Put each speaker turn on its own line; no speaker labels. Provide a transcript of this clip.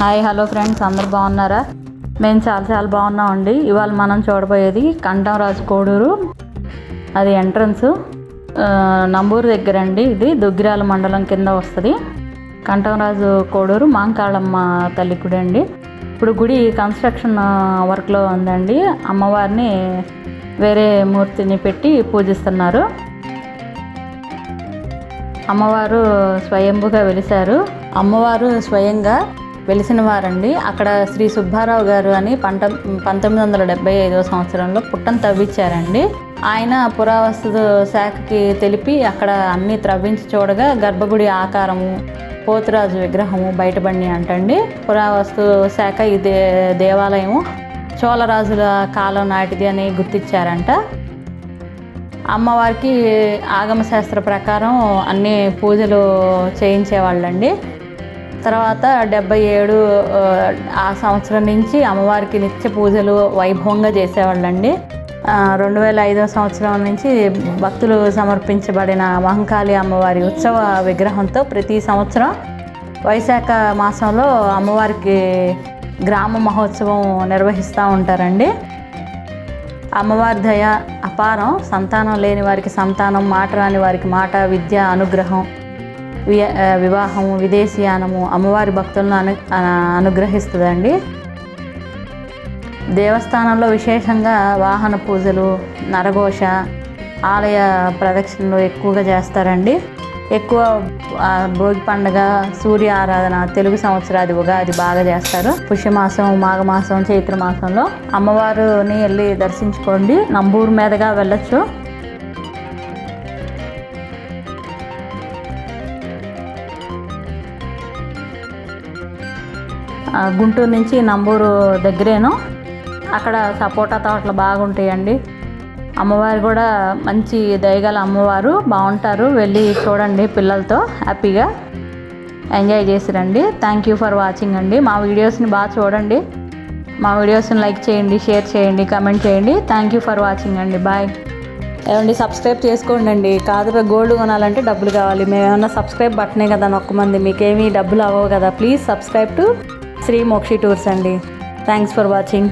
Hi hello friends అందరు బాగున్నారా? మేము చాలా చాలా బాగున్నామండి. ఇవాళ మనం చూడబోయేది కంఠంరాజు కోడూరు. అది ఎంట్రన్స్ నంబూరు దగ్గర అండి ఇది. దుగ్గిరాల మండలం కింద వస్తుంది. కంఠంరాజు కోడూరు మాంకాళమ్మ తల్లి గుడి అండి. ఇప్పుడు గుడి కన్స్ట్రక్షన్ వర్క్లో ఉందండి. అమ్మవారిని వేరే మూర్తిని పెట్టి పూజిస్తున్నారు. అమ్మవారు స్వయంభుగా వెలిశారు. అమ్మవారు స్వయంగా వెలిసిన వారండి. అక్కడ శ్రీ సుబ్బారావు గారు అని పంట పంతొమ్మిది వందల డెబ్బై ఐదవ సంవత్సరంలో పుట్టను తవ్వించారండి. ఆయన పురావస్తు శాఖకి తెలిపి అక్కడ అన్ని త్రవ్వించి చూడగా గర్భగుడి ఆకారము పోతురాజు విగ్రహము బయటపడి అంటండి. పురావస్తు శాఖ ఈ దే దేవాలయము చోళరాజుల కాలం నాటిది అని గుర్తించారంట. అమ్మవారికి ఆగమశాస్త్ర ప్రకారం అన్ని పూజలు చేయించేవాళ్ళండి. తర్వాత డెబ్బై ఏడు ఆ, సంవత్సరం నుంచి అమ్మవారికి నిత్య పూజలు వైభవంగా చేసేవాళ్ళండి. రెండు వేల ఐదవ సంవత్సరం నుంచి భక్తులు సమర్పించబడిన మహంకాళి అమ్మవారి ఉత్సవ విగ్రహంతో ప్రతి సంవత్సరం వైశాఖ మాసంలో అమ్మవారికి గ్రామ మహోత్సవం నిర్వహిస్తూ ఉంటారండి. అమ్మవారి దయ అపారం సంతానం లేని వారికి సంతానం మాట రాని వారికి మాట విద్య అనుగ్రహం వి- విదేశీయానము అమ్మవారి భక్తులను అను అనుగ్రహిస్తుందండి. దేవస్థానంలో విశేషంగా వాహన పూజలు నరఘోష ఆలయ ప్రదక్షిణలు ఎక్కువగా చేస్తారండి. ఎక్కువ భోగి పండుగ సూర్య ఆరాధన తెలుగు సంవత్సరాది ఉగాది బాగా చేస్తారు. పుష్యమాసం మాఘమాసం చైత్ర మాసంలో అమ్మవారిని వెళ్ళి దర్శించుకోండి. నంబూరు మీదుగా వెళ్ళొచ్చు. గుంటూరు నుంచి నంబూరు దగ్గరేను. అక్కడ సపోటా తోటలు బాగుంటాయండి. అమ్మవారు కూడా మంచి దయగల అమ్మవారు బాగుంటారు. వెళ్ళి చూడండి పిల్లలతో హ్యాపీగా ఎంజాయ్ చేసిరండి. థ్యాంక్ యూ ఫర్ వాచింగ్ అండి. మా వీడియోస్ని బాగా చూడండి. మా వీడియోస్ని లైక్ చేయండి షేర్ చేయండి కమెంట్ చేయండి. థ్యాంక్ యూ ఫర్ వాచింగ్ అండి. బాయ్ ఏమండి సబ్స్క్రైబ్ చేసుకోండి అండి కాదు గోల్డ్ కొనాలంటే డబ్బులు కావాలి. మేము ఏమైనా సబ్స్క్రైబ్ బట్టనే కదా నొక్కమంది. మీకేమీ డబ్బులు అవ్వవు కదా. Please subscribe to Sri Mokshi tours అండి. Thanks for watching.